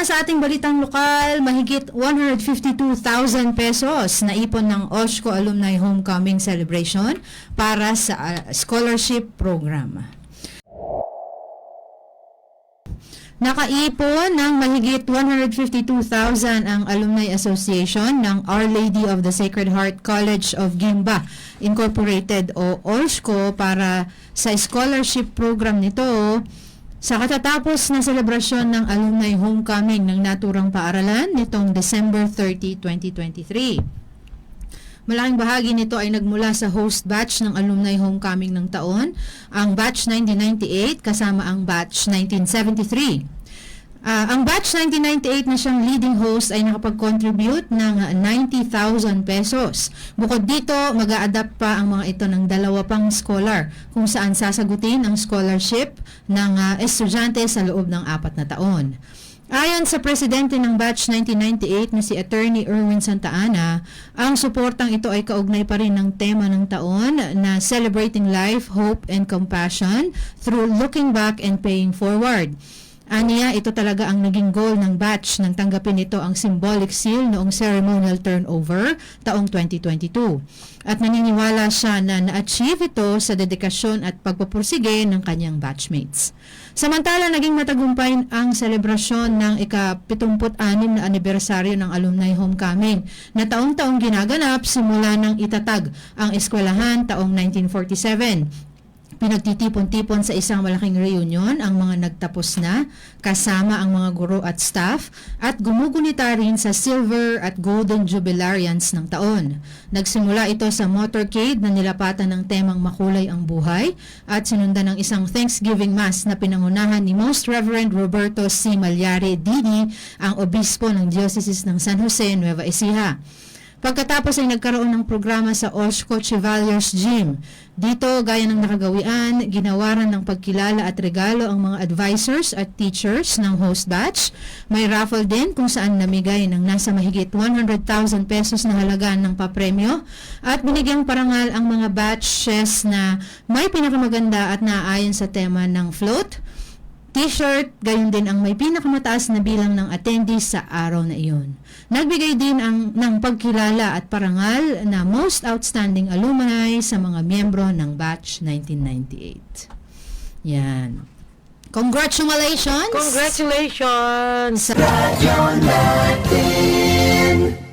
Sa ating balitang lokal, mahigit 152,000 pesos na ipon ng OSCO Alumni Homecoming Celebration para sa uh, scholarship program. Nakaipon ng mahigit 152,000 ang Alumni Association ng Our Lady of the Sacred Heart College of Gimba Incorporated o OSCO para sa scholarship program nito sa katatapos na selebrasyon ng Alumni Homecoming ng naturang paaralan nitong December 30, 2023. Malaking bahagi nito ay nagmula sa host batch ng alumni homecoming ng taon, ang batch 1998 kasama ang batch 1973. Ah, ang batch 1998 na siyang leading host ay nakapag-contribute ng 90,000 pesos. Bukod dito, mag adapt pa ang mga ito ng dalawa pang scholar kung saan sasagutin ang scholarship ng ah, estudyante sa loob ng apat na taon. Ayon sa presidente ng batch 1998 na si Attorney Erwin Santa Ana, ang suportang ito ay kaugnay pa rin ng tema ng taon na Celebrating Life, Hope, and Compassion through Looking Back and Paying Forward. Aniya, ito talaga ang naging goal ng batch nang tanggapin nito ang symbolic seal noong ceremonial turnover taong 2022. At naniniwala siya na na-achieve ito sa dedikasyon at pagpapursige ng kanyang batchmates. Samantala, naging matagumpay ang selebrasyon ng ika-76 na anibersaryo ng Alumni Homecoming na taong-taong ginaganap simula ng itatag ang eskwelahan taong 1947 pinagtitipon-tipon sa isang malaking reunion ang mga nagtapos na kasama ang mga guro at staff at gumugunita rin sa silver at golden jubilarians ng taon. Nagsimula ito sa motorcade na nilapatan ng temang makulay ang buhay at sinundan ng isang Thanksgiving Mass na pinangunahan ni Most Reverend Roberto C. Malyari Didi, ang obispo ng Diocese ng San Jose, Nueva Ecija. Pagkatapos ay nagkaroon ng programa sa Osco Chevaliers Gym. Dito, gaya ng nakagawian, ginawaran ng pagkilala at regalo ang mga advisors at teachers ng host batch. May raffle din kung saan namigay ng nasa mahigit 100,000 pesos na halaga ng papremyo at binigyang parangal ang mga batches na may pinakamaganda at naaayon sa tema ng float, T-shirt, gayon din ang may pinakamataas na bilang ng attendees sa araw na iyon. Nagbigay din ang, ng pagkilala at parangal na Most Outstanding Alumni sa mga miyembro ng Batch 1998. Yan. Congratulations! Congratulations! Sa Radyo natin